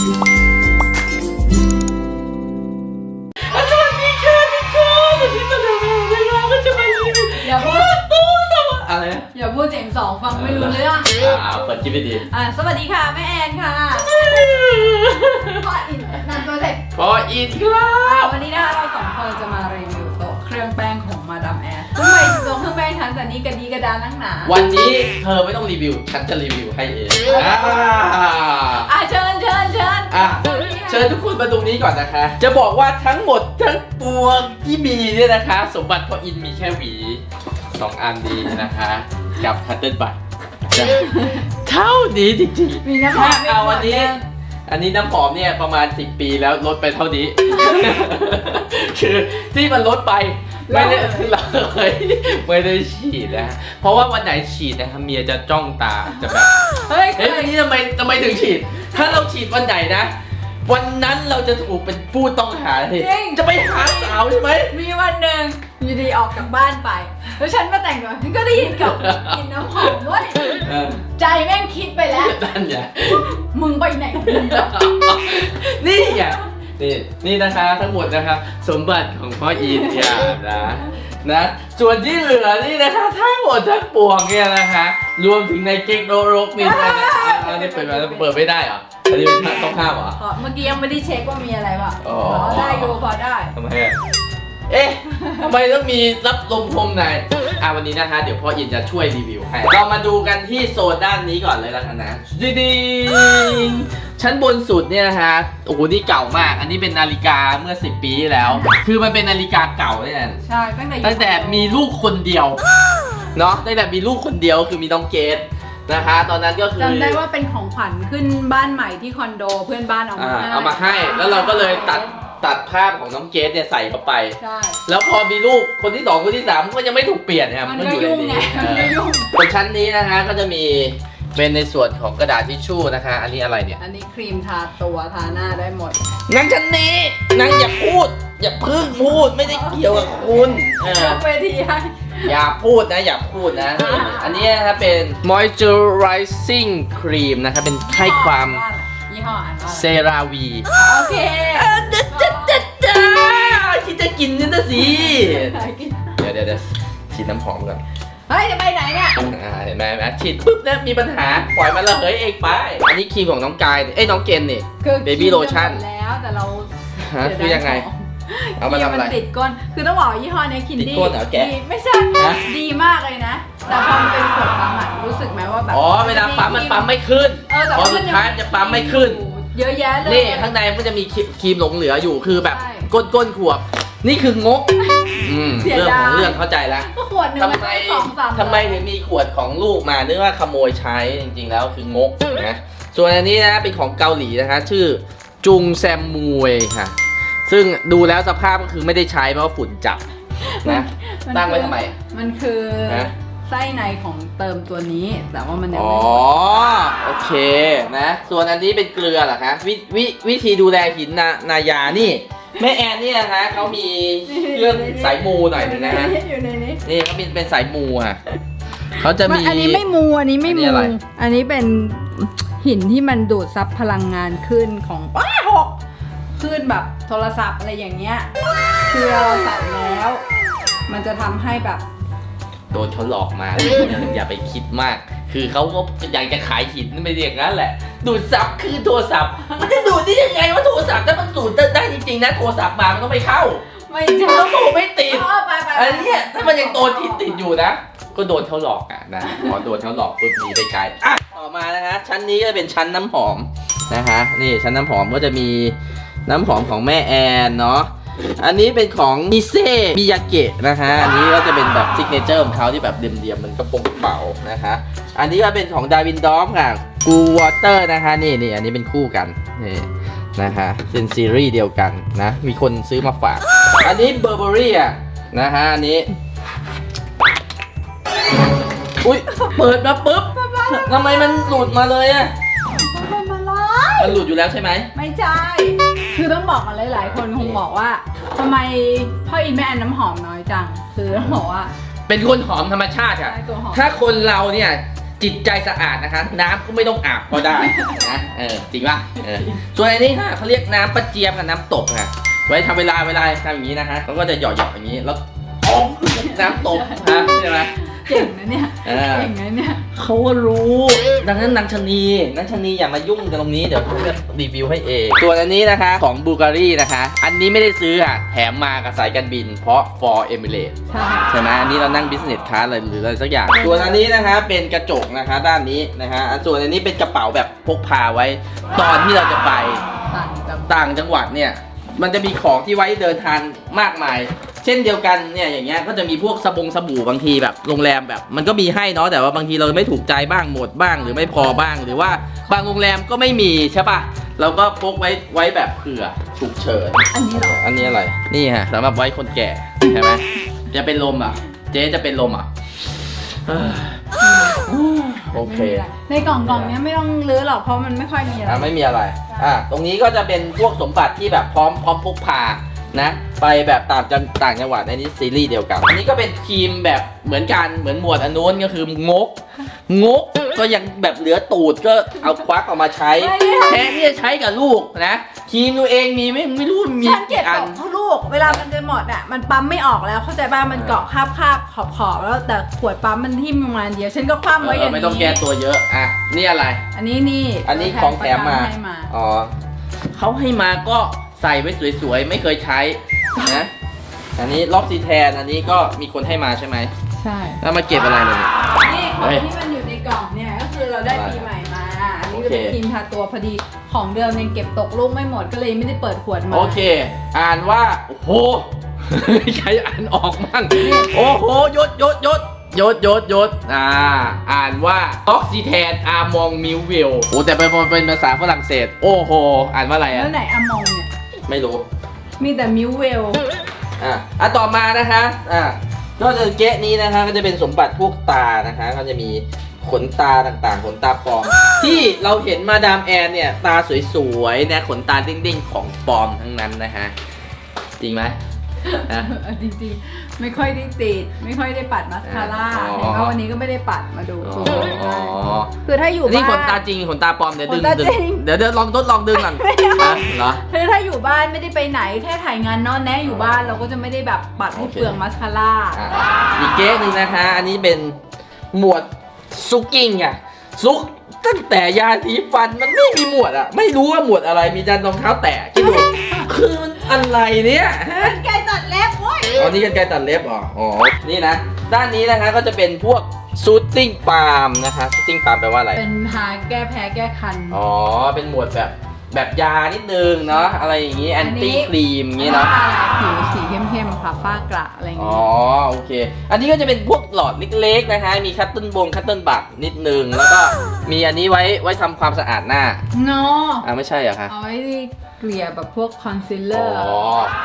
สวัสดีค่ะทุกคนวันนี้มาดูเวลาก็จะมารีวิวอย่าพูดตู้สวัสอะไรนะอย่าพูดเสียงสองฟังไม่รู้เรื่องอ่าเปิดคลิปไปดีอ่าสวัสดีค่ะแม่แอนค่ะพ่ออินนำตัวเสร็จพออินครับวันนี้นะคะเราสองคนจะมารีวิวโต๊ะเครื่องแป้งของมาดามแอนทำไมโต๊ะเครื่องแป้งฉันแต่นี้กระดีกระดานนักหนาวันนี้เธอไม่ต้องรีวิว ฉันจะรีวิวให้เองอ่าอะเชิญเชิญเชิญ อะเชิญทุกคนมาตรงนี้ก่อนนะคะ จะบอกว่าทั้งหมดทั้งปวงที่มีเนี่ยนะคะ สมบัติพ่ออินมีแค่หวีสองอันนี้นะคะ กับคัตเติ้ลบัตเท่านี้จริงๆมีน้ำหอมถ้าเอาวันนี้ อันนี้น้ำหอมเนี่ยประมาณ 10 ปีแล้วลดไปเท่านี้ คือที่มันลดไป ไม่ได้เลยไม่ได้ฉีดนะเพราะว่าวันไหนฉีดนะครับเมียจะจ้องตาจะแบบเฮ้ยเฮ้ยวันนี้ทำไมทำไมถึงฉีด ถ้าเราฉีดวันไหนนะ วันนั้นเราจะถูกเป็นผู้ต้องหาเลยจะไปหาสาวใช่ไหม มีวันหนึ่งอยู่ดีออกจากบ้านไป แล้วฉันมาแต่งตัวฉันก็ได้ยินกับกลินน้ำหอมเว้ยเออใจแม่งคิดไปแล้ว นั่นไงมึงไปไหนของมึงวะนี่ไง นี่นี่นะคะทั้งหมดนะคะสมบัติของพ่ออีทยานะนะส่วนที่เหลือนี่นะคะทั้งหมดทั้งปวงเนี่ยนะคะ รวมถึงในเก๊กโนรกมีอะไรนะอันนี้เปิดมาแล้วเปิดไม่ได้เหรออันนี้เป็นต้องห้ามเหรอขอเมื่อกี้ยังไม่ได้เช็คว่ามีอะไรป่ะอ๋อได้อยู่พอได้ทำไมอะ เอ๊ะทำไมต้องมีรับลมพรมในอะวันนี้นะคะเดี๋ยวพ่ออินจะช่วยรีวิวให้ เรามาดูกันที่โซนด้านนี้ก่อนเลยละกันนะดีๆชั้นบนสุดเนี่ยนะคะโอ้โหนี่เก่ามาก อันนี้เป็นนาฬิกาเมื่อ 10 ปีที่แล้ว คือมันเป็นนาฬิกาเก่าเนี่ยใช่ตั้งแต่อยู่ตั้งแต่มีลูกคนเดียวเนาะตั้งแต่มีลูกคนเดียวคือมีน้องเกดนะคะตอนนั้นก็คือจำได้ว่าเป็นของขวัญขึ้นบ้านใหม่ที่คอนโดเพื่อนบ้านเอามาอ่าให้เอามาให้ แล้วเราก็เลยตัด ตัดภาพของน้องเกดเนี่ยใส่เข้าไป ใช่แล้วพอมีลูกคนที่สองคนที่สามก็ยังไม่ถูกเปลี่ยนนะครับมันก็ก็อยู่ยุ่งในไงนี้มันก็ยุ่ง บนชั้นนี้นะคะก็จะมีเป็นในส่วนของกระดาษทิชชู่นะคะ อันนี้อะไรเนี่ย อันนี้ครีมทาตัวทาหน้าได้หมดนั่งชั้นนี้นั่งอย่าพูด อย่าเพิ่งพูดไม่ได้เกี่ยวกับคุณเออยกเวทีให้ อย่าพูดนะอย่าพูดนะนี่อันนี้นะครับเป็น moisturizing cream นะคะเป็นให้ความ ยี่ห้ออ่านว่าเซราวีโอเคคิดจะกินนี่นะสิเดี๋ยวเดี๋ยวเดี๋ยวฉีดน้ำหอมก่อนเฮ้ยจะไปไหนเนี่ยอ่าเห็นไหมเห็นไหมฉีดปุ๊บเนี่ยมีปัญหาปล่อยมันระเหยเองไป อันนี้ครีมของน้องกายเอ้ยน้องเกณฑ์นี่คือ Baby lotion หมดแล้วแต่เราฮะคือยังไงเอามาทำอะไรนติดก้นคือต้องบอกว่ายี่ห้อเนี้ยคินติดดี้ก้นเหรอแกะดีไม่ใช่ฮะดีมากเลยนะ แต่พอมันเป็นขวดปั๊มอะรู้สึกไหมว่าแบบอ๋อเวลาปั๊มมันปั๊มไม่ขึ้นเออแต่พอว่าสุมันดยังท้ายมันจะปั๊มไม่ขึ้น เยอะแยะเลย นี่ข้างในมันจะมีครีมหลงเหลืออยู่คือแบบใช่ ก้นก้นขวบ นี่คืองกอืมเสียเรื่องดายของเรื่องเข้าใจแล้วก็ขวดหนึ่งมันทำไมได้สองสามทำไมถึงมีขวดของลูกมานึกว่าขโมยใช้จริง ๆ แล้วคืองกนะส่วนอันนี้นะเป็นของเกาหลีนะคะ ชื่อจุงแซมมวยค่ะ ซึ่งดูแล้วสภาพก็คือไม่ได้ใช้เพราะว่าฝุ่นจับนะ มันตั้งไว้ทำไมมันคือฮะ ไส้ในของเติมตัวนี้ แต่ว่ามันยังอ๋อ ไม่โอเคนะ ส่วนอันนี้เป็นเกลือเหรอคะววิวิธีดูแลหินนานายานี่ แม่แอนนี่นะคะเขามีเครื่องสายมูหน่อยหนึงนะฮะอยู่ในนี้นี่เขาเป็นเป็นสายมูค่ะเขาจะมี อันนี้ไม่มูอันนี้ไม่อันนี้มู อะไร อันนี้เป็นหินที่มันดูดซับพลังงานขึ้นของป้าหกขึ้นแบบโทรศัพท์อะไรอย่างเงี้ยคือเราใส่แล้ว มันจะทำให้แบบ โดนเขาหลอกมา อย่าไปคิดมาก คือเขาก็อยากจะขายหินไม่ได้อย่างนั้นแหละ ดูดซับคือโทรศัพท์ มันจะดูดได้ยังไงว่าโทรศัพท์ถ้ามันดูดได้จริงๆนะโทรศัพท์มามันต้องไม่เข้า ไม่ใช่แล้วโทรไม่ติด เออไปไปไปอันเนี้ยถ้ามันยังโดนติดติดอยู่นะ ก็โดนเขาหลอกอะนะพอโดนเขาหลอกปุ๊บหนีไปไกลอะต่อมานะฮะชั้นนี้ก็เป็นชั้นน้ำหอมนะคะนี่ชั้นน้ำหอมก็จะมีน้ำหอมของแม่แอนเนาะ อันนี้เป็นของมิเซ่มิยาเกะนะคะ อันนี้ก็จะเป็นแบบซิกเนเจอร์ของเขาที่แบบเดียมๆมันกระโปรงกระเป๋านะคะ อันนี้ก็เป็นของดาวินดอมค่ะกูวอเตอร์นะคะนี่นี่อันนี้เป็นคู่กันนี่นะคะเป็นซีรีส์เดียวกันนะ มีคนซื้อมาฝาก อันนี้เบอร์เบอรี่อะนะฮะอันนี้ อุ้ยเปิดมาปุ๊บทำไมมันหลุดมาเลยอะมันมาล้อมันหลุดอยู่แล้วใช่ไหม ไม่ใช่ คือต้องบอกกันหลาย ๆ คนคงบอกว่า ทำไมพ่ออินแม่แอนน้ำหอมน้อยจัง คือต้องบอกว่า เป็นคนหอมธรรมชาติค่ะใช่ตัวหอม ถ้าคนเราเนี่ยจิตใจสะอาดนะคะ น้ำก็ไม่ต้องอาบก็ได้นะเออจริงป่ะเออส่วนอันนี้ค่ะเขาเรียกน้ำประเจียมกับน้ำตกค่ะ ไว้ทำเวลาเวลาทำอย่างนี้นะคะเขาก็จะหยอดๆอย่างนี้แล้วอมน้ำตกนะใช่ไหม เก่งนะเนี่ยเออ เก่งนะเนี่ยเขาก็รู้ ดังนั้นนางชะนีนางชะนีอย่ามายุ่งกันตรงนี้ เดี๋ยวผมจะรีวิวให้เองส่วนอันนี้นะคะของบูการีนะคะ อันนี้ไม่ได้ซื้ออะ แถมมากับสายการบิน เพราะ for Emirates ใช่ใช่ไหมอันนี้เรานั่ง business class อะไรหรืออะไรสักอย่าง ส่วนอันนี้นะคะเป็นกระจกนะคะด้านนี้นะคะอันส่วนอันนี้เป็นกระเป๋าแบบพกพาไว้ ตอนที่เราจะไปต่างจังต่างจังหวัดเนี่ย มันจะมีของที่ไว้เดินทางมากมาย เช่นเดียวกันเนี่ยอย่างเงี้ยก็จะมีพวกสบงสบู่บางทีแบบโรงแรมแบบ มันก็มีให้เนาะแต่ว่าบางทีเราไม่ถูกใจบ้างหมดบ้าง หรือไม่พอบ้าง หรือว่าบางโรงแรมก็ไม่มีใช่ปะเราก็พกไว้ไว้แบบเผื่อฉุกเฉินอันนี้เหรออันนี้อะไรนี่ฮะสำหรับไว้คนแก่ใช่ไหมจะเป็นลมอะ เจ๊จะเป็นลมอะเอ้ยโอเคไม่มีะไรในกล่องกล่องเนี้ยไม่ต้องรื้อหรอกเพราะมันไม่ค่อยมีอะไร อะไม่มีอะไร อะ ตรงนี้ก็จะเป็นพวกสมบัติที่แบบพร้อมพร้อมพกพา นะไปแบบต่างจังต่างจังหวัดในนี้ซีรีส์เดียวกัน อันนี้ก็เป็นครีมแบบเหมือนกันเหมือนหมวดอนนุนก็คืองก งกก็ยังแบบเหลือตูดก็เอาควักออกมาใช้แทนที่จะใช้กับลูกนะครีมตัวเองมีไม่ไม่รู้มีฉันเก็บกี่อักนล่องเขาลูก เวลามันจะหมดอะ มันปั๊มไม่ออกแล้ว เข้าใจป่ะ มันเกาะคาบคาบขอบขอบๆแล้วแต่ขวดปั๊มมันที่มประมาณเดียว ฉันก็คว่ำไว้อเอย่างอนี้ไม่ต้องแก้ตัวเยอะอะนี่อะไร อันนี้นี่อันนี้ของแถมมา ให้มา อ๋อเขาให้มาก็ ใส่ไว้สวยๆ ไม่เคยใช้นะอันนี้ล็อกซีแทนอันนี้ก็มีคนให้มาใช่ไหมใช่แล้วมาเก็บอะไรเลยเนี่ยนี่ขเฮ้องยที่มันอยู่ในกล่องเนี่ยก็คือเราได้ปีใหม่มา อันนี้ก็เป็นโอเค ครีมทาตัวพอดีของเดิมยังเก็บตกลูกไม่หมดก็เลยไม่ได้เปิดขวดมา โอเค อ่านว่า โอ้โห ใครอ่านออกมั่งโอ้โหยศยศยศยศยศยศอ่า อ่านว่าออกซิแทนอามองมิวเวลโอ้แต่เป็นเป็นภาษาฝรั่งเศส โอ้โห อ่านว่าอะไรแล้อะวไหนอะมองเนี่ย ไม่รู้ มีแต่มิวเวล อะอะต่อมานะคะอะก็จะเกะนี้นะคะก็จะเป็นสมบัติพวกตานะคะ ก็จะมีขนตาต่างๆ ขนตาปลอม ที่เราเห็นมาดามแอนเนี่ย ตาสวยๆนะขนตาเด้งๆ ของปลอมทั้งนั้นนะฮะ จริงไหมนะจริงๆ ไม่ค่อยได้ติด ไม่ค่อยได้ปัดมาสคาร่าอ๋อ เห็นว่าวันนี้ก็ไม่ได้ปัดมาดูอ๋อซูมอ๋อคือถ้าอยู่นี่บ้าขนตานจริงขนตาปลอมเดี๋ยวดึงขนตาดึงจริง เดี๋ยวเดี๋ยวลองทดลองดึงก่อนไม่เอาฮะเหรอ คือถ้าอยู่บ้านไม่ได้ไปไหนแค่ถ่ายงานนอนแน่อยู่บ้านเราก็จะไม่ได้แบบปัดให้โอเคเปลืองมาสคาร่า อะอีกเก๊หนึ่งนะคะ อันนี้เป็นหมวดซุกกิ้งอะซุกตั้งแต่ยาสีฟันมันไม่มีหมวดอะไม่รู้ว่าหมวดอะไรมีจานรองเท้าแตะคิดดูคือมันอะไรเนี่ยฮะไก่ตัดเล็บโว้ย อ๋อนี่กันไกรตัดเล็บเหรออ๋อ นี่นะ ด้านนี้นะคะก็จะเป็นพวกซูตติ้งปาล์มนะคะซูตติ้งปาล์มแปลว่าอะไร เป็นทาแก้แพ้แก้คัน อ๋อ เป็นหมวดแบบ แบบยานิดนึงเนาะอะไรอย่างงี้แอนอันนี้ตี้ครีมอย่างงี้เนาะทาลายผิวสีเข้มๆค่ะฝ้ากระอะไรอย่างอ๋อเงี้ยโอเค อันนี้ก็จะเป็นพวกหลอดเล็กๆนะคะมีคัตเติ้ลบงคัตเติ้ลบักนิดนึงแล้วก็มีอันนี้ไว้ไว้ทำความสะอาดหน้าเนาะอ่าไม่ใช่เหรอคะ เอาไว้เกลี่ยแบบพวกคอนซีลเลอ๋ออร์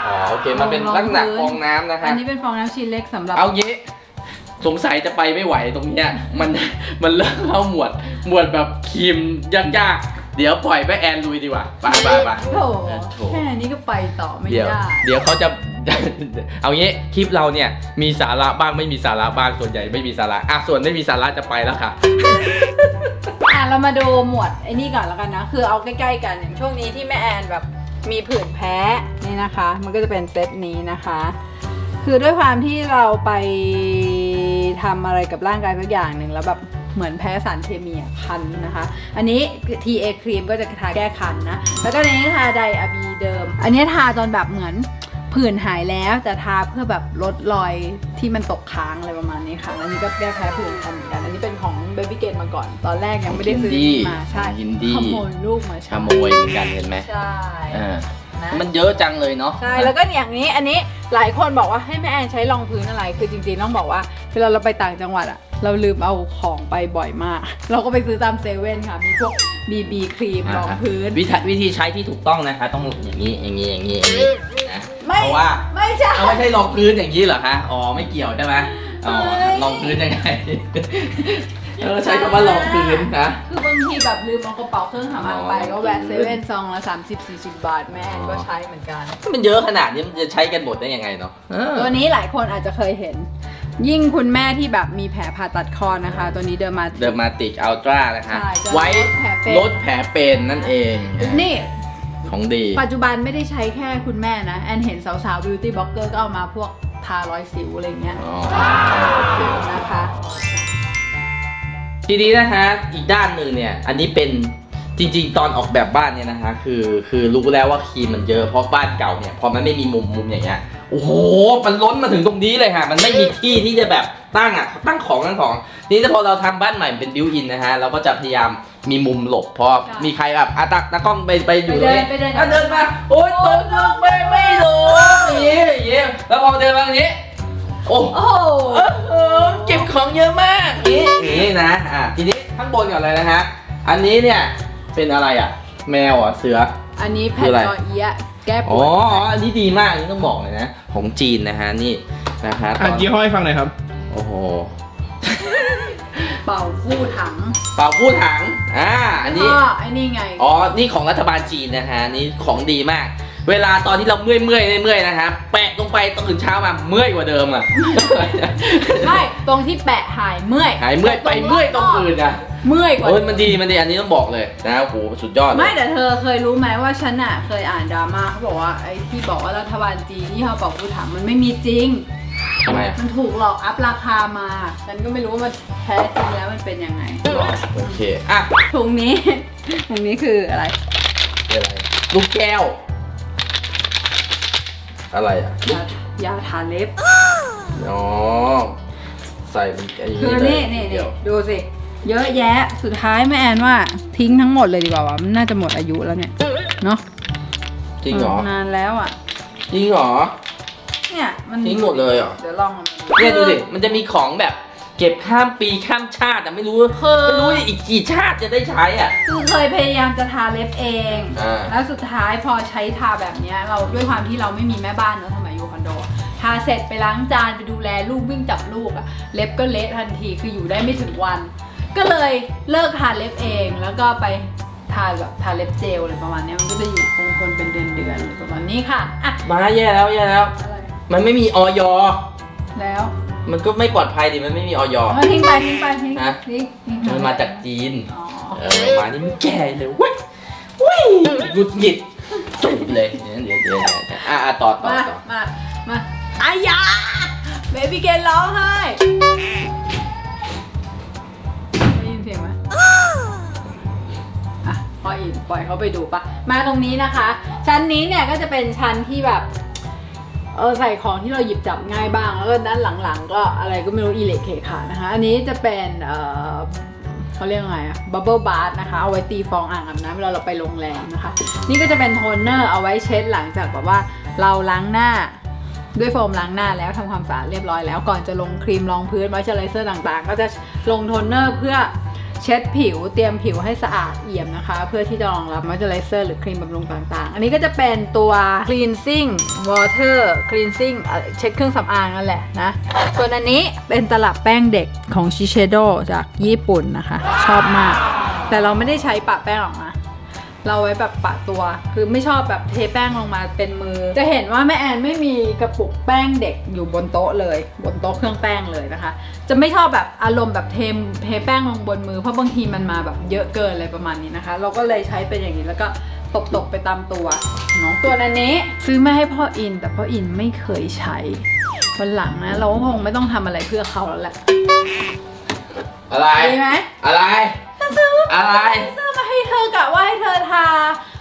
อ๋อ โอเค มันเป็นลักษณะฟองน้ำนะคะอันนี้เป็นฟองน้ำชิ้นเล็กสำหรับเอางี้สงสัยจะไปไม่ไหวตรงเนี้ย มัน มันเริ่มเข้าหมวด หมวดแบบครีมยากๆ เดี๋ยวปล่อยแม่แอนลุยดีกว่าไปไปไป โถโถ แค่นี้ก็ไปต่อไม่เดี๋ยว ได้เดี๋ยวเขาจะ เอางี้คลิปเราเนี่ยมีสาระบ้างไม่มีสาระบ้างส่วนใหญ่ไม่มีสาระอะส่วนไม่มีสาระจะไปแล้วค่ะ อะเรามาดูหมวดไอ้นี่ก่อนแล้วกันนะ คือเอาใกล้ ๆ กันอย่างช่วงนี้ที่แม่แอนแบบมีผื่นแพ้นี่นะคะ มันก็จะเป็นเซตนี้นะคะ คือด้วยความที่เราไปทำอะไรกับร่างกายสักอย่างหนึ่งแล้วแบบ เหมือนแพ้สารเคมีอะคันนะคะ อันนี้ TA ครีมก็จะทาแก้คันนะ แล้วก็ในนี้ทาไดอะบีเดิม อันนี้ทาตอนแบบเหมือนผื่นหายแล้วแต่ทาเพื่อแบบลดรอยที่มันตกค้างอะไรประมาณนี้ค่ะอันนี้ก็แก้แพ้ผื่นคันเหมือนกัน อันนี้เป็นของเบบี้เกนมาก่อน ตอนแรกยังไม่ได้ซื้อยินดีมาใช่ยินดีขโมยลูกมาขใช้โมยเหมือนกันเห็นไหมใช่อ่านะมันเยอะจังเลยเนาะใช่แล้วก็อย่างนี้อันนี้หลายคนบอกว่าให้แม่แอนใช้รองพื้นอะไร คือจริงๆต้องบอกว่าเวลาเราไปต่างจังหวัดอะ เราลืมเอาของไปบ่อยมาก เราก็ไปซื้อตามเซเว่นค่ะ มีพวก BB ครีมรองพื้น วิธีวิธีใช้ที่ถูกต้องนะคะ ต้องอย่างนี้อย่างนี้อย่างนี้อย่างนี้นะไม่เพราะว่าไม่ใช่ เอาไม่ใช่รองพื้นอย่างนี้เหรอคะอ๋อไม่เกี่ยวใช่ไหมอ๋อไม่ รองพื้นยังไง เออใช้คำว่ารองพื้นนะ คือบางทีแบบลืมเอากระเป๋าเครื่องสำอางไปอ๋อก็แวะเซเว่นซองละ 30 40 บาทแม่แอนก็ใช้เหมือนกันมันเยอะขนาดนี้มันจะใช้กันหมดได้ยังไงเนาะเออตัวนี้หลายคนอาจจะเคยเห็น ยิ่งคุณแม่ที่แบบมีแผลผ่าตัดคอนะคะ ตัวนี้เดินมา เดอร์มาติกอัลตร้านะคะใช่จะไว้ลดแผลเป็นลดแผลเป็นนั่นเองนี่ ของดี ปัจจุบันไม่ได้ใช้แค่คุณแม่นะ แอนเห็นสาวๆ beauty blogger ก็เอามาพวกทารอยสิวอะไรเงี้ยอ๋อโอเคนะคะ ทีนี้นะคะอีกด้านหนึ่งเนี่ย อันนี้เป็นจริง ๆ ตอนออกแบบบ้านเนี่ยนะคะ คือคือรู้แล้วว่าครีมมันเยอะเพราะบ้านเก่าเนี่ยพอมันไม่มีมุมมุมอย่างเงี้ยโอ้โห มันล้นมาถึงตรงนี้เลยค่ะมันไม่มีที่ที่จะแบบตั้งอะ ตั้งของตั้งของ นี่ถ้าพอเราทำบ้านใหม่เป็นบิวอินนะฮะ เราก็จะพยายามมีมุมหลบเพราะใช่มีใครแบบอาตักตากล้องไปไปอยู่ตรงนี้ไปเดินไปเดินอะเดินมา โอ๊ยตกลงไปไม่ลงอย่างงี้อย่างงี้แล้วพอเดินมาอย่างนี้ โอ้โอ้โหเออเออเก็บของเยอะมากนี่นี่นะ อะ ทีนี้ข้างบนก่อนเลยนะฮะ อันนี้เนี่ยเป็นอะไรอะ แมวเหรอะเสือ อันนี้คืแผ่อนอะไรกอเอียะ แก้ปอ๋อวดอ๋ออันนี้ดีมากอันนี้ต้องบอกเลยนะของจีนนะฮะนี่นะฮะตอะอนยี่ห้อให้ฟังหน่อยครับ โอ้โหเป่าฟู่ถังเป่าผู้ถังอ่าอันนี้ ก็ไอ้นี่ไง อ๋อ นี่ของรัฐบาลจีนนะฮะ นี่ของดีมาก เวลาตอนที่เราเมื่อยเมื่อยๆเมื่อยๆนะฮะ แปะลงไปตื่นเช้ามาเมื่อยกว่าเดิมอะ ไม่ ตรงที่แปะหายเมื่อยหายเมื่อยไปเมื่อยตรงอื่นอะ เมื่อยกว่า เอ้ยมันดีมันดีอันนี้ต้องบอกเลยนะโอ้โหสุดยอดเลย ไม่แต่เธอเคยรู้ไหมว่าฉันอะเคยอ่านดราม่าเขาบอกว่าไอ้ที่บอกว่ารัฐบาลจีนที่เขาเป่าฟู่ถังมันไม่มีจริง ทำไมอะมันถูกหลอกอัพราคามา ฉันก็ไม่รู้ว่ามันแท้จริงแล้วมันเป็นยังไง โอเคอะถุงนี้ ถุงนี้คืออะไร เป็นอะไรลูกแก้ว อะไรอะยายาทาเล็บ อ๋อใส่เป็นไอ้คือเลนี่ยนี่เดี๋นี่ยวดูสิ เยอะแยะ สุดท้ายแม่แอนว่าทิ้งทั้งหมดเลยดีกว่าว่ะมันน่าจะหมดอายุแล้วเนี่ย เนาะจริงเหรอ นานแล้วอะ จริงเหรอ เนี่ยมันทิ้งหมดเลยเหรอ เดี๋ยวลองเอามาเนี่ยดูสิมันจะมีของแบบเก็บข้ามปีข้ามชาติแต่ไม่รู้คือไม่รู้อีกกี่ชาติจะได้ใช้อะ คือเคยพยายามจะทาเล็บเอง อ่า แล้วสุดท้ายพอใช้ทาแบบเนี้ยเราด้วยความที่เราไม่มีแม่บ้านเนอะสมัยอยู่คอนโดทาเสร็จไปล้างจานไปดูแลลูกวิ่งจับลูกอะเล็บก็เละทันทีคืออยู่ได้ไม่ถึงวัน ก็เลยเลิกทาเล็บเอง แล้วก็ไปทาแบบทาเล็บเจลอะไรประมาณเนี้ยมันก็จะอยู่คงทนเป็นเดือนเดือนๆอะไรประมาณนี้ค่ะอะมาแย่แล้วแย่แล้ว อะไรมันไม่มีออยแล้วมันก็ไม่ปลอดภัยดิมันไม่มีออย เอาทิ้งไปทิ้งไปทิ้งฮะ ทิ้งทิ้งมันมาจากจีน อ๋อเออมานี่มันแก่เลยเว้ยเว้ยหงุดหงิดจุดเลยเดี๋ยวเดี๋ยวเดี๋ยวเดี๋ยวอะอะต่อต่อมาต่อมามาอายาเบบี้เกนร้องไห้ พออินปล่อยเขาไปดูปะมาตรงนี้นะคะ ชั้นนี้เนี่ยก็จะเป็นชั้นที่แบบเออใส่ของที่เราหยิบจับง่ายบ้าง แล้วก็ด้านหลังๆ ก็อะไรก็ไม่รู้อิเล็กเคขานะคะ อันนี้จะเป็นเออเขาเรียกว่าไงอะบับเบิลบาร์นะคะ เอาไว้ตีฟองอ่างอาบน้ำเวลาเราไปโรงแรมนะคะ นี่ก็จะเป็นโทนเนอร์เอาไว้เช็ดหลังจากแบบว่าเราล้างหน้าด้วยโฟมล้างหน้าแล้วทำความสะอาดเรียบร้อยแล้วก่อนจะลงครีมรองพื้นมอยเจอไรเซอร์ต่างๆ ก็จะลงโทนเนอร์เพื่อ เช็ดผิวเตรียมผิวให้สะอาดเอี่ยมนะคะ เพื่อที่จะรองรับมอยเจอไรเซอร์หรือครีมบำรุงต่างๆ อันนี้ก็จะเป็นตัว cleansing water cleansing เช็ดเครื่องสำอางนั่นแหละนะ ส่วนอันนี้เป็นตลับแป้งเด็กของชิเชโดจากญี่ปุ่นนะคะ ชอบมาก แต่เราไม่ได้ใช้ปะแป้งหรอกนะ เราไว้แบบปะตัว คือไม่ชอบแบบเทแป้งลงมาเป็นมือ จะเห็นว่าแม่แอนไม่มีกระปุกแป้งเด็กอยู่บนโต๊ะเลย บนโต๊ะเครื่องแป้งเลยนะคะ จะไม่ชอบแบบอารมณ์แบบเทมเทแป้งลงบนมือเพราะบางทีมันมาแบบเยอะเกินอะไรประมาณนี้นะคะ เราก็เลยใช้เป็นอย่างนี้แล้วก็ตบๆไปตามตัวเนาะตัวอันนี้ ซื้อมาให้พ่ออิน แต่พ่ออินไม่เคยใช้วันหลังนะ เราก็คงไม่ต้องทำอะไรเพื่อเขาแล้วแหละ อะไร ดีไหม อะไร ซื้ออะไรซื้อมาให้เธอกะว่าให้เธอทา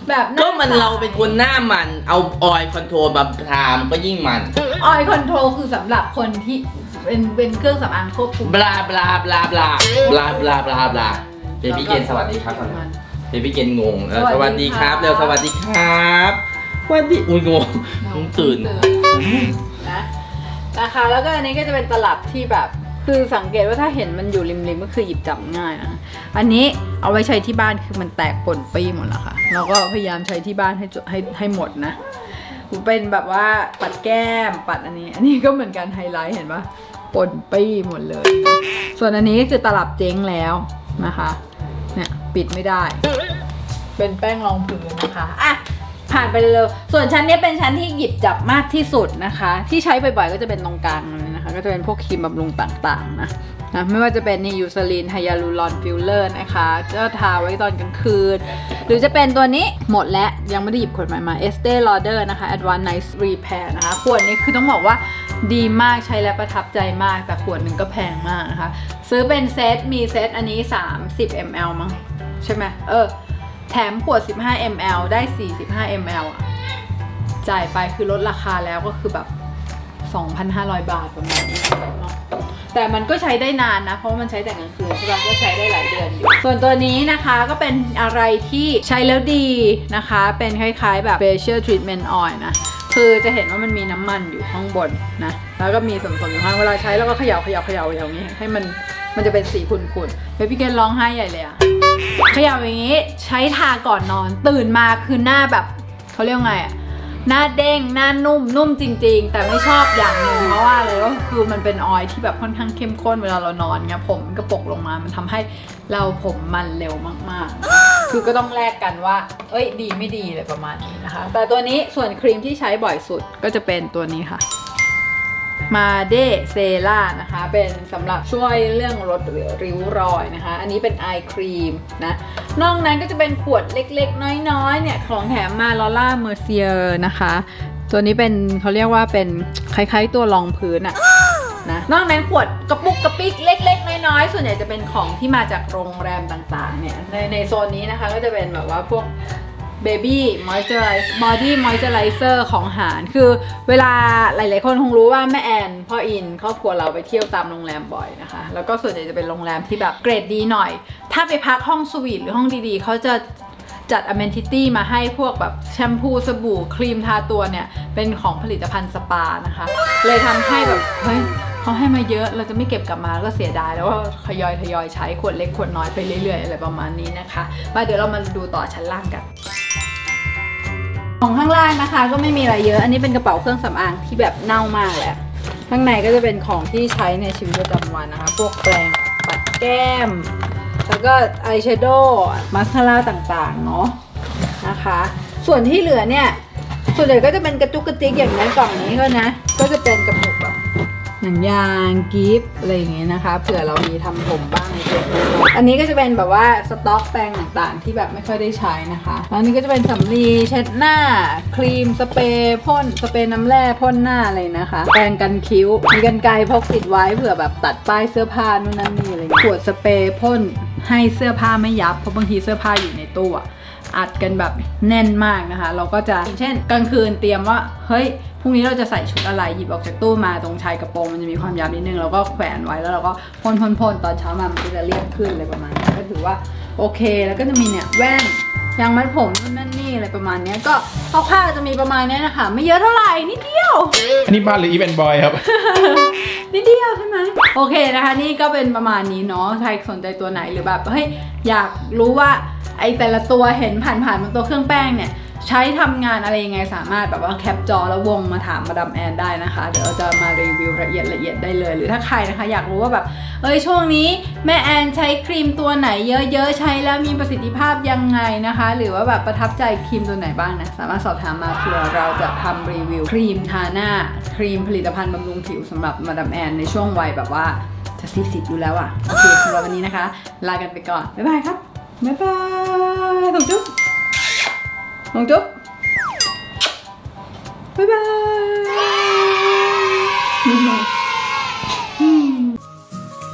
แบบหก็น้ามันใสเราเป็นคนหน้ามัน เอาออยคอนโทรลมาทามันก็ยิ่งมัน ออยคอนโทรลคือสำหรับคนที่เป็นเป็นเครื่องสำอางควบคุมบลาบลาบลาบลาบลาบลาบลาบลาเบบี้เกนสวัสดีครับเบบี้เกนงงเออสวัสดีครับเร็วสวัสดีครับสวัสดีอุ้ยงงงงตื่น นะนะคะ แล้วก็อันนี้ก็จะเป็นตลับที่แบบ คือสังเกตว่าถ้าเห็นมันอยู่ริมๆก็คือหยิบจับง่ายนะ อันนี้เอาไว้ใช้ที่บ้านคือมันแตกป่นปี้หมดแล้วค่ะเราก็พยายามใช้ที่บ้านให้ให้ให้หมดนะเป็นแบบว่าปัดแก้มปัดอันนี้ อันนี้ก็เหมือนกันไฮไลท์เห็นปะป่นปี้หมดเลย ส่วนอันนี้คือตลับเจ๊งแล้วนะคะ เนี่ยปิดไม่ได้ เป็นแป้งรองพื้นนะคะอะ ผ่านไปเร็วส่วนชั้นนี้เป็นชั้นที่หยิบจับมากที่สุดนะคะ ที่ใช้บ่อยๆก็จะเป็นตรงกลางเลยนะคะ ก็จะเป็นพวกครีมบำรุงต่างๆนะนะไม่ว่าจะเป็นนี่ยูซาลินไฮยาลูรอนฟิลเลอร์นะคะก็ทาไว้ตอนกลางคืน หรือจะเป็นตัวนี้หมดแล้ว ยังไม่ได้หยิบขวดใหม่มา Estee Lauder นะคะ Advanced Night Repair นะคะขวดนี้คือต้องบอกว่าดีมากใช้แล้วประทับใจมาก แต่ขวดหนึ่งก็แพงมากนะคะ ซื้อเป็นเซตมีเซตอันนี้ 30 ml มั้งใช่ไหมเออ แถมขวด 15 ml ได้ 45 ml อะ จ่ายไปคือลดราคาแล้วก็คือแบบ 2,500 บาทประมาณนี้เนาะแต่มันก็ใช้ได้นานนะ เพราะว่ามันใช้แต่กลางคืนใช่ปะก็ใช้ได้หลายเดือนอยู่ ส่วนตัวนี้นะคะก็เป็นอะไรที่ใช้แล้วดีนะคะ เป็นคล้ายๆแบบ facial treatment oil นะ คือจะเห็นว่ามันมีน้ำมันอยู่ข้างบนนะ แล้วก็มีส่วนผสมอยู่ข้างเวลาใช้แล้วก็เขย่าเขย่าเขย่าอย่างนี้ให้มันมันจะเป็นสีขุ่นๆเบบี้เกนร้องไห้ใหญ่เลยอะ ขย่าอย่างนี้ใช้ทาก่อนนอน ตื่นมาคือหน้าแบบเขาเรียกไงอะหน้าเด้งหน้านุ่มนุ่มจริง ๆ แต่ไม่ชอบอย่างหนึ่งเพราะว่าอะไรก็คือมันเป็นออยล์ที่แบบค่อนข้างเข้มข้นเวลาเรานอนเงี้ยผมมันก็ปกลงมา มันทำให้เราผมมันเร็วมากๆ คือก็ต้องแลกกันว่า เอ้ยดีไม่ดีอะไรประมาณนี้นะคะ แต่ตัวนี้ส่วนครีมที่ใช้บ่อยสุดก็จะเป็นตัวนี้ค่ะ มาเดเซล่านะคะ เป็นสำหรับช่วยเรื่องลดริ้วรอยนะคะ อันนี้เป็นไอครีมนะ นอกนั้นก็จะเป็นขวดเล็กๆ น้อยๆ เนี่ย ของแถมมาลอล่าเมอร์เซียนะคะ ตัวนี้เป็นเขาเรียกว่าเป็นคล้ายๆตัวรองพื้นอะนะนอกนั้นขวดกระปุกกระปิกเล็ก ๆ น้อยๆ ส่วนใหญ่จะเป็นของที่มาจากโรงแรมต่างๆ เนี่ย ในในโซนนี้นะคะก็จะเป็นแบบว่าพวก Baby Moisturize Body Moisturizer ของหารคือเวลาหลาย ๆ คนคงรู้ว่าแม่แอนพ่ออินครอบครัวเราไปเที่ยวตามโรงแรมบ่อยนะคะ แล้วก็ส่วนใหญ่จะเป็นโรงแรมที่แบบเกรดดีหน่อย ถ้าไปพักห้องสวีทหรือห้องดี ๆ เขาจะจัด amenity มาให้พวกแบบแชมพูสบู่ครีมทาตัวเนี่ย เป็นของผลิตภัณฑ์สปานะคะ เลยทำให้แบบ เฮ้ย เขาให้มาเยอะเราจะไม่เก็บกลับมาก็เสียดายแล้วก็ทยอยทยอยใช้ขวดเล็กขวดน้อยไปเรื่อยๆอะไรประมาณนี้นะคะมาเดี๋ยวเรามาดูต่อชั้นล่างกันของข้างล่างนะคะ ก็ไม่มีอะไรเยอะ อันนี้เป็นกระเป๋าเครื่องสำอางที่แบบเน่ามากแหละข้างในก็จะเป็นของที่ใช้ในชีวิตประจำวันนะคะ พวกแปรงปัดแก้ม แล้วก็อายแชโดว์มาสคาร่าต่างๆเนาะนะคะ ส่วนที่เหลือเนี่ยส่วนใหญ่ก็จะเป็นกระจุกกระติกอย่างนี้กล่องนี้ก็นะ ก็จะเป็นกระปุก หนังยางกิฟต์อะไรอย่างเงี้ยนะคะ เผื่อเรามีทำผมบ้างในตัวอันนี้ก็จะเป็นแบบว่าสต็อกแปรงต่างๆ ที่แบบไม่ค่อยได้ใช้นะคะแล้วนนี้ก็จะเป็นสำลีเช็ดหน้า ครีมสเปรย์พ่นสเปรย์น้ำแร่พ่นหน้าอะไรนะคะ แปรงกันคิ้ว มีกันไกรพกติดไว้เผื่อแบบตัดป้ายเสื้อผ้านู่นนั่นนี่อะไรอย่ขวดสเปรย์พ่นให้เสื้อผ้าไม่ยับเพราะบางทีเสื้อผ้าอยู่ในตู้อะอัดกันแบบแน่นมากนะคะ เราก็จะอย่างเช่นกลางคืนเตรียมว่าเฮ้ย พรุ่งนี้เราจะใส่ชุดอะไรหยิบออกจากตู้มาตรงชายกระโปรงมันจะมีความยาวนิดนึงเราก็แขวนไว้แล้วเราก็พ่นพ่นพ่นตอนเช้ามามันก็จะเรียบขึ้นอะไรประมาณนี้ก็ถือว่าโอเคแล้วก็จะมีเนี่ยแว่นยางมัดผมนู่นนั่นนี่อะไรประมาณเนี้ยก็คร่าวๆจะมีประมาณเนี้ยนะคะไม่เยอะเท่าไหร่นิดเดียว อันนี้บ้านหรืออีเวนต์บอยครับ นิดเดียวใช่ไหมโอเคนะคะ นี่ก็เป็นประมาณนี้เนาะใครสนใจตัวไหนหรือแบบเฮ้ยอยากรู้ว่าไอแต่ละตัวเห็นผ่านๆบนตัวเครื่องแป้งเนี่ย ใช้ทำงานอะไรยังไงสามารถแบบว่าแคปจอแล้ววงมาถามมาดามแอนได้นะคะ เดี๋ยวเราจะมารีวิวละเอียดละเอียดได้เลย หรือถ้าใครนะคะอยากรู้ว่าแบบเอ้ยช่วงนี้แม่แอนใช้ครีมตัวไหนเยอะๆ ใช้แล้วมีประสิทธิภาพยังไงนะคะ หรือว่าแบบประทับใจครีมตัวไหนบ้างนะสามารถสอบถามมาเผื่อเราจะทำรีวิวครีมทาหน้าครีมผลิตภัณฑ์บำรุงผิวสำหรับมาดามแอนในช่วงวัยแบบว่าจะสิบสิบอยู่แล้วอะโอเคสำหรับวันนี้นะคะ ลากันไปก่อนบ๊ายบายครับบ๊ายบายส่งจุ๊บ ส่งจุ๊บบ๊ายบาย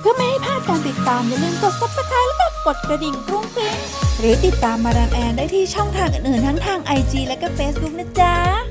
เพื่อไม่ให้พลาดการติดตามอย่าลืมกด subscribe แล้วก็กดกระดิ่งกรุ้งกริ้งหรือติดตามมาดามแอนได้ที่ช่องทางอื่นๆทั้งทาง IG และก็ Facebook นะจ๊ะ